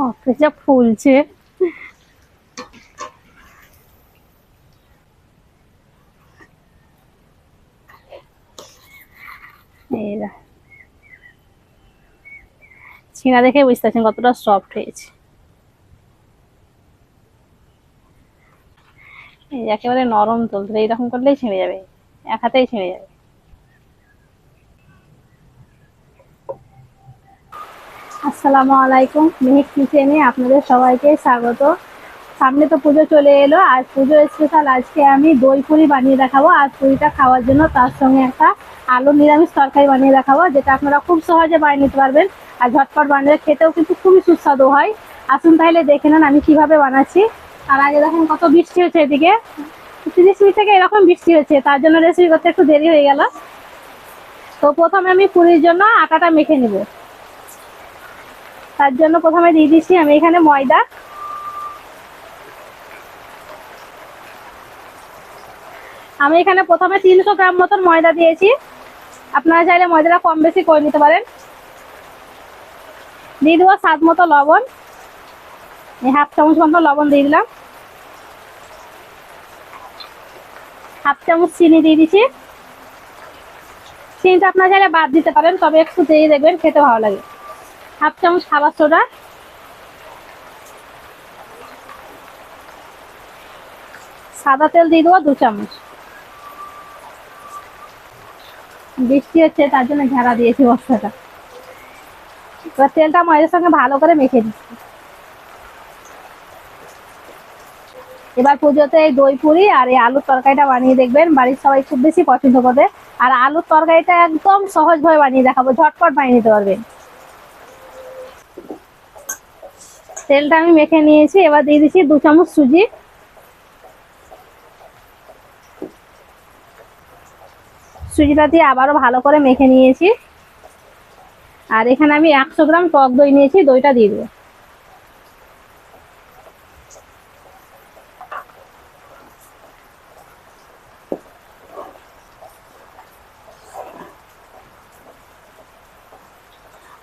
বাপরে যা ফুলছে। ছিঁড়া দেখে। বুঝতে পারছেন কতটা সফট হয়েছে। একেবারে নরম তুলতে, এইরকম করলেই ছিঁড়ে যাবে। এক হাতেই ছিঁড়ে যাবে। আসসালামু আলাইকুম। মেহেক কিচেনে আপনাদের সবাইকে স্বাগত। সামনে তো পুজো চলে এলো, আর পুজো স্পেশাল আজকে আমি দই পুরি বানিয়ে দেখাবো, আর পুরিটা খাওয়ার জন্য তার সঙ্গে একটা আলু নিরামিষ তরকারি বানিয়ে দেখাবো, যেটা আপনারা খুব সহজে বানিয়ে নিতে পারবেন, আর ঝটপট বানিয়ে খেতেও কিন্তু খুবই সুস্বাদু হয়। আসুন তাহলে দেখে নেন আমি কীভাবে বানাচ্ছি। আর আগে দেখেন কত বৃষ্টি হচ্ছে এদিকে। তিরিশ মিনিট থেকে এরকম বৃষ্টি হচ্ছে তার জন্য রেসিপি করতে একটু দেরি হয়ে গেল। তো প্রথমে আমি পুরীর জন্য আটাটা মেখে নিব। তার জন্য প্রথমে দিয়ে দিচ্ছি আমি এখানে ময়দা। আমি এখানে প্রথমে তিনশো গ্রাম মতন ময়দা দিয়েছি। আপনারা চাইলে ময়দাটা কম বেশি করে নিতে পারেন। দিয়ে দেবো স্বাদ মতো লবণ। এই হাফ চামচ মতো লবণ দিয়ে দিলাম। হাফ চামচ চিনি দিয়ে দিচ্ছি। চিনিটা আপনারা চাইলে বাদ দিতে পারেন, তবে একটু দিয়ে দেখবেন, খেতে ভালো লাগে। হাফ চামচ খাবার সোডা। সাদা তেল দিয়ে দেবো দু চামচ। বৃষ্টি হচ্ছে, তার জন্য ঝাড়া দিয়েছি বস্তাটা। এবার তেলটা ময়দার সঙ্গে ভালো করে মেখে দিচ্ছি এবার পুজোতে এই দই পুরি আর এই আলুর তরকারিটা বানিয়ে দেখবেন। বাড়ির সবাই খুব বেশি পছন্দ করবে। আর আলুর তরকারিটা একদম সহজভাবে বানিয়ে দেখাবো, ঝটপট বানিয়ে নিতে পারবেন। তেলটা আমি মেখে নিয়েছি, এবার দিয়ে দিচ্ছি দু চামচ সুজি। সুজিটা দিয়ে আবারও ভালো করে মেখে নিয়েছি। আর এখানে আমি একশো গ্রাম টক দই নিয়েছি, দইটা দিয়ে দেবো।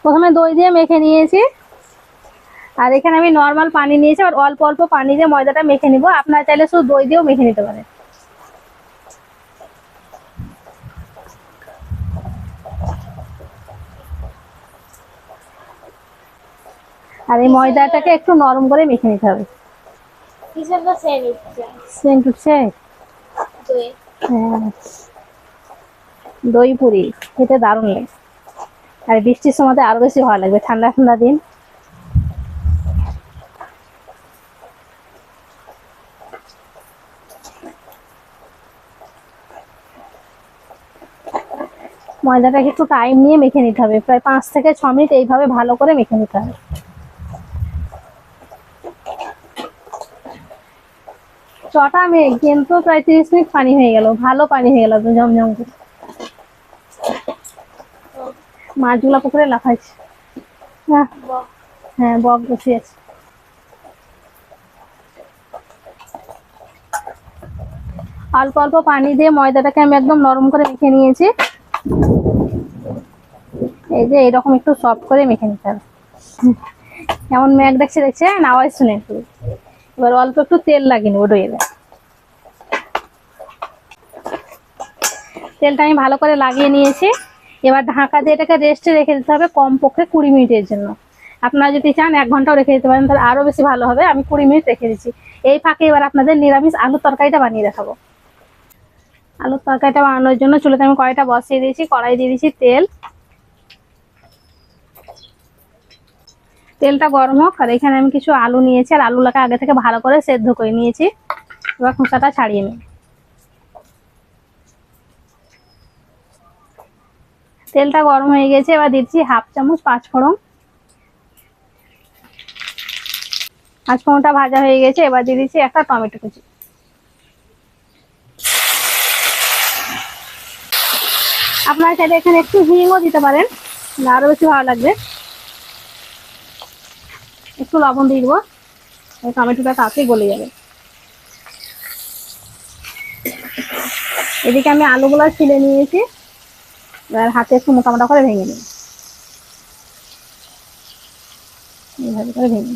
প্রথমে দই দিয়ে মেখে নিয়েছি। আর এখানে আমি নর্মাল পানি নিয়েছি আর অল্প অল্প পানি দিয়ে ময়দাটা মেখে নিব। আপনারা চাইলে শুধু দই দিয়েও মেখে নিতে পারেন। আর এই ময়দাটাকে একটু নরম করে মেখে নিতে হবে। দই। হ্যাঁ। দই পুরি খেতে দারুণ লাগে। আর বৃষ্টির সময় আরও বেশি ভালো লাগবে ঠান্ডা ঠান্ডা দিন। ময়দাটাকে একটু টাইম নিয়ে মেখে নিতে হবে। প্রায় পাঁচ থেকে ছ মিনিট এইভাবে ভালো করে মেখে নিতে হবে। চটা মেঘ কিন্তু প্রায় তিরিশ মিনিট পানি হয়ে গেল। ভালো পানি হয়ে গেল জমজম করে। মাছগুলা পুকুরে লাফাইছে। হ্যাঁ বক বসে আছে অল্প অল্প পানি দিয়ে ময়দাটাকে আমি একদম নরম করে মেখে নিয়েছি। এই যে এরকম একটু সফট করে মেখে নিতে হবে। কেমন মেঘ দেখছে দেখছেন? আওয়াজ শুনে একটু। এবার অল্প একটু তেল লাগিয়ে নেব ডইয়ে তেলটা আমি ভালো করে লাগিয়ে নিয়েছি। এবার ঢাকা দিয়ে এটাকে রেস্টে রেখে দিতে হবে কমপক্ষে কুড়ি মিনিটের জন্য। আপনারা যদি চান এক ঘন্টাও রেখে দিতে পারেন, তাহলে আরও বেশি ভালো হবে। আমি কুড়ি মিনিট রেখে দিচ্ছি। এই ফাঁকে এবার আপনাদের নিরামিষ আলুর তরকারিটা বানিয়ে দেখাবো। আলুর তরকারিটা বানানোর জন্য চুলোতে আমি কড়াইটা বসিয়ে দিয়েছি, কড়াই দিয়ে দিয়েছি তেল। তেলটা গরম হোক, আর এখানে আমি কিছু আলু নিয়েছি, আর আলুটাকে আগে থেকে ভালো করে সেদ্ধ করে নিয়েছি। এবার খোসাটা ছাড়িয়ে নিই। তেলটা গরম হয়ে গেছে, এবার দিচ্ছি হাফ চামচ পাঁচ ফোড়ন পাঁচ ফোড়নটা ভাজা হয়ে গেছে, এবার দিয়ে দিচ্ছি একটা টমেটো কুচি। আপনারা চাইলে এখানে একটু হিংও দিতে পারেন। আরও বেশি ভালো লাগবে। একটু লবণ দিয়ে দেবো। টমেটোটা তাড়াতাড়ি গলে যাবে। এদিকে আমি আলুগুলো ছিলে নিয়েছি। এবার হাতে একটু মোটা মোটা করে ভেঙে নিই। এইভাবে করে ভেঙে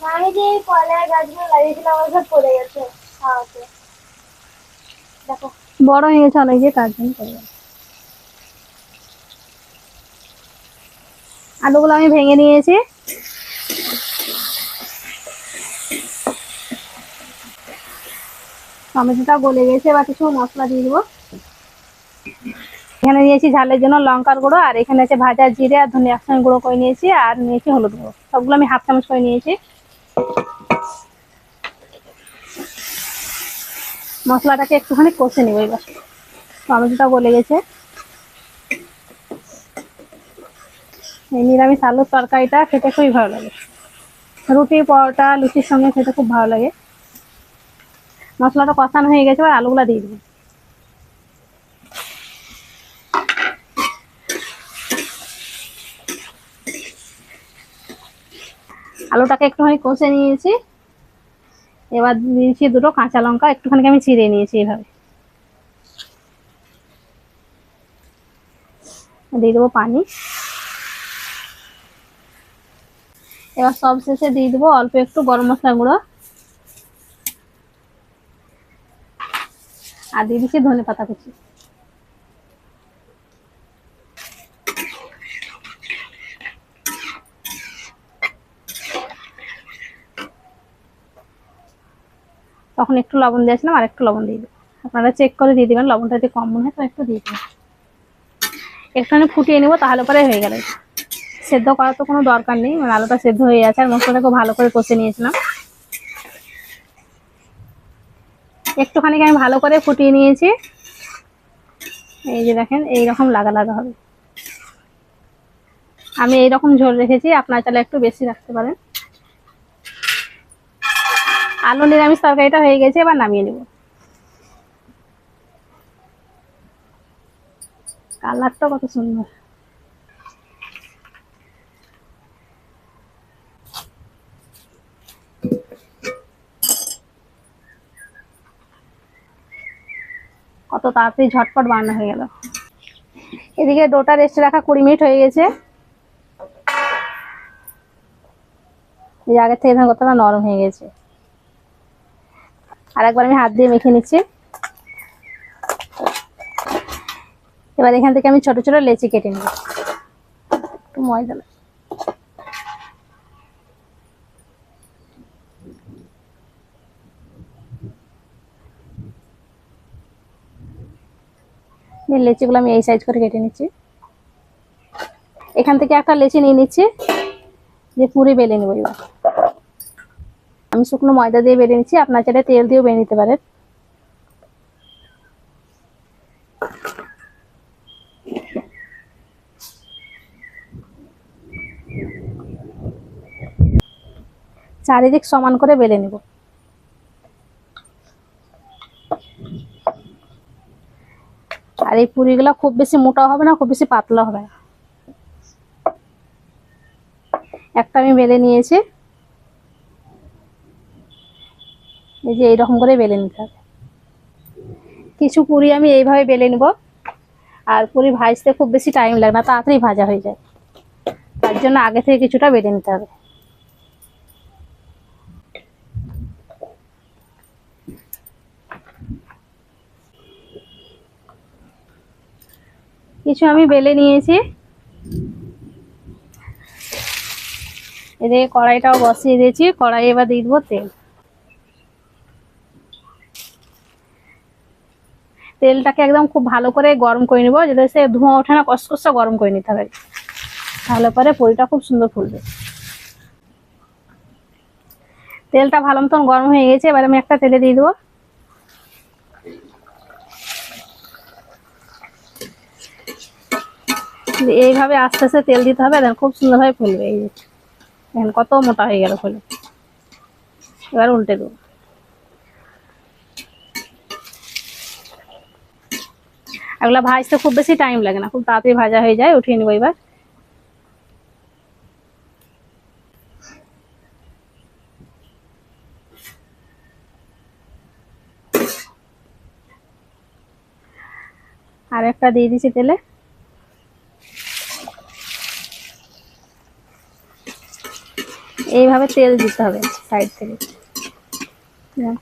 আমি যে কলার গাছগুলো লাগিয়েছিলাম আমার সব পড়ে গেছে, খাওয়াতে। বড় হয়ে গেছে অনেক, তার জন্য আলুগুলো আমি ভেঙে নিয়েছি। টমেটোটা গলে গেছে, এবার কিছু মশলা দিয়ে দেবো। এখানে নিয়েছি ঝালের জন্য লঙ্কার গুঁড়ো, আর এখানে আছে ভাজা জিরে আর ধনিয়া একসঙ্গে গুঁড়ো করে নিয়েছি, আর নিয়েছি হলুদ গুঁড়ো। সবগুলো আমি হাফ চামচ করে নিয়েছি। মশলাটাকে একটুখানি কষে নেব এবার। টমেটোটা গলে গেছে, এই নিরামিষ আলুর তরকারিটা খেতে খুবই ভালো লাগে। রুটি পরোটা, লুচির সঙ্গে খেতে খুব ভালো লাগে। মশলাটা কষানো হয়ে গেছে, এবার আলুগুলো দিয়ে দেবো। আলুটাকে একটুখানি কষে নিয়েছি। এবার দিয়েছি দুটো কাঁচা লঙ্কা, একটুখানি আমি চিড়ে নিয়েছি এইভাবে দিয়ে দেবো পানি। এবার সব শেষে দিয়ে দেবো অল্প একটু গরম মশলা গুঁড়ো। আর দিয়ে দিচ্ছি ধনে পাতা কুচি। তখন একটু লবণ দিয়েছিলাম, আর একটু লবণ দিয়ে দেবো আপনারা চেক করে দিয়ে দেবেন, লবণটা যদি কম মনে হয় তো একটু দিয়ে দেবেন। একটুখানি ফুটিয়ে নেব, তাহলে পরে হয়ে গেল। সেদ্ধ করার তো কোনো দরকার নেই মানে আলুটা সেদ্ধ হয়ে আছে আর মশলাটাকে ভালো করে কষে নিয়েছিলাম। একটুখানি আমি ভালো করে ফুটিয়ে নিয়েছি। এই যে দেখেন, এইরকম লাগা লাগা হবে। আমি এইরকম ঝোল রেখেছি, আপনার চাইলে একটু বেশি রাখতে পারেন। আলু নিরামিষ তরকারিটা হয়ে গেছে, এবার নামিয়ে নেব। কালারটা কত সুন্দর। কত তাড়াতাড়ি ঝটপট বান্না হয়ে গেল। এদিকে ডোটা রেস্টে রাখা কুড়ি মিনিট হয়ে গেছে। আগের থেকে এখানে কতটা নরম হয়ে গেছে। আর একবার আমি হাত দিয়ে মেখে নিচ্ছি। এবার এখান থেকে আমি ছোট ছোট লেচি কেটে নেব। একটু ময়দা। লেচিগুলো আমি এই সাইজ করে কেটে নিচ্ছি। এখান থেকে একটা লেচি নিয়ে নিচ্ছি যে পুরি বেলে নেব এবার। আমি শুকনো ময়দা দিয়ে বেড়ে নিচ্ছি, আপনার চাইলে তেল দিয়েও বেড়ে নিতে পারেন। চারিদিক সমান করে বেলে নেব। আর এই পুরিগুলো খুব বেশি মোটা হবে না, খুব বেশি পাতলা হবে না। একটা আমি বেলে নিয়েছি। এই যে এইরকম করে বেলে নিতে হবে। কিছু পুরি আমি এইভাবে বেলে নিব। আর পুরি ভাজতে খুব বেশি টাইম লাগে না, তাড়াতাড়ি ভাজা হয়ে যায়। তার জন্য আগে থেকে কিছুটা বেলে নিতে হবে। কিছু আমি বেলে নিয়েছি। এদিকে কড়াইটাও বসিয়ে দিয়েছি কড়াই এবার দিয়ে দেবো তেল। তেলটাকে একদম খুব ভালো করে গরম করে নেব, যাতে সে ধোঁয়া ওঠে না কসকসা গরম করে নিতে হবে তাহলে পরে পুরিটা খুব সুন্দর ফুলবে। তেলটা ভালো মতন গরম হয়ে গেছে, এবার আমি একটা তেলে দিয়ে দেবো। এইভাবে আস্তে আস্তে তেল দিতে হবে দেখেন খুব সুন্দরভাবে ফুলবে, এই দেখেন কত মোটা হয়ে গেল ফুলে। এবার উল্টে দেবো। এগুলো ভাজতে খুব বেশি টাইম লাগে না খুব তাড়াতাড়ি ভাজা হয়ে যায় উঠিয়ে নেব এবার আর একটা দিয়ে দিচ্ছি তেলে এইভাবে তেল দিতে হবে সাইড থেকে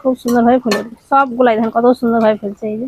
খুব সুন্দরভাবে ফুলে সবগুলাই ধান কত সুন্দরভাবে ফেলছে এই যে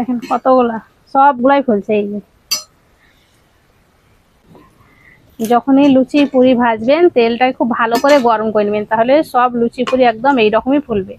দেখেন কতগুলা, সবগুলাই ফুলছে এই যে। যখনই লুচি পুরি ভাজবেন তেলটা খুব ভালো করে গরম করে নেবেন, তাহলে সব লুচি পুরি একদম এইরকমই ফুলবে।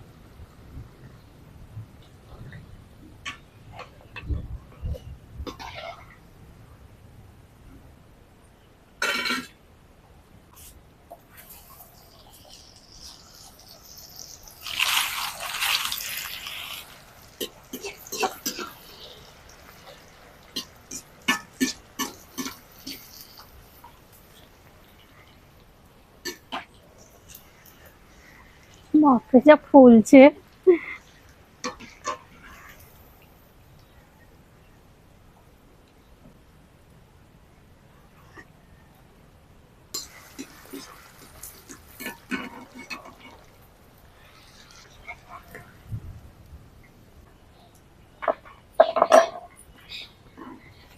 যা ফুলছে।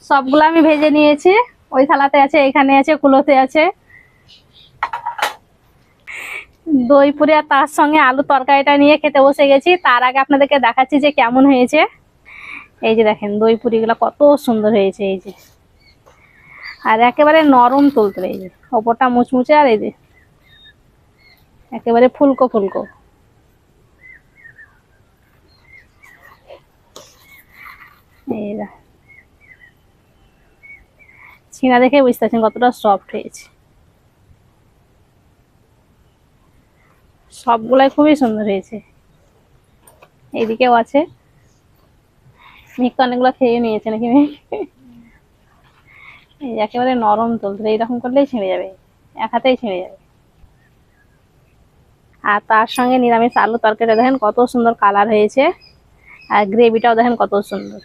সবগুলো আমি ভেজে নিয়েছি। ওই থালাতে আছে এখানে আছে কুলোতে আছে। দই পুরি আর তার সঙ্গে আলু তরকারিটা নিয়ে খেতে বসে গেছি। তার আগে আপনাদেরকে দেখাচ্ছি যে কেমন হয়েছে। এই যে দেখেন দই পুরিগুলো কত সুন্দর হয়েছে এই যে। আর একেবারে নরম তুলতে এই যে, ওপরটা মুচমুচে আর এই যে। একেবারে ফুলকো ফুলকো। এই। ছিঁড়া দেখে বুঝতে পারছেন কতটা সফট হয়েছে। সবগুলাই খুবই সুন্দর হয়েছে। এইদিকেও আছে। মিক অনেকগুলো খেয়ে নিয়েছে নাকি মেঘ? এই যে একেবারে নরম তুলতুলে এইরকম করলেই ছিঁড়ে যাবে। এক হাতেই ছিঁড়ে যাবে। আর তার সঙ্গে নিরামিষ আলু তরকারিটা দেখেন কত সুন্দর কালার হয়েছে। আর গ্রেভিটাও দেখেন কত সুন্দর।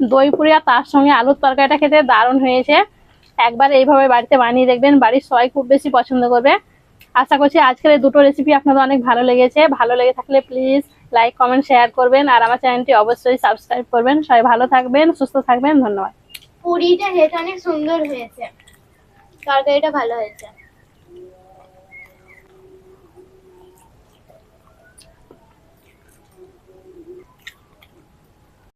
দই পুরি আর তার সঙ্গে আলুর তরকারিটা খেতে দারুণ হয়েছে। একবার এইভাবে বাড়িতে বানিয়ে দেখবেন, বাড়ির সবাই খুব বেশি পছন্দ করবে। আশা করছি আজকের এই দুটো রেসিপি আপনাদের অনেক ভালো লেগেছে। ভালো লেগে থাকলে প্লিজ লাইক কমেন্ট শেয়ার করবেন আর আমার চ্যানেলটি অবশ্যই সাবস্ক্রাইব করবেন। সবাই ভালো থাকবেন, সুস্থ থাকবেন, ধন্যবাদ। পুরিটা খেতে অনেক সুন্দর হয়েছে। তরকারিটা ভালো হয়েছে।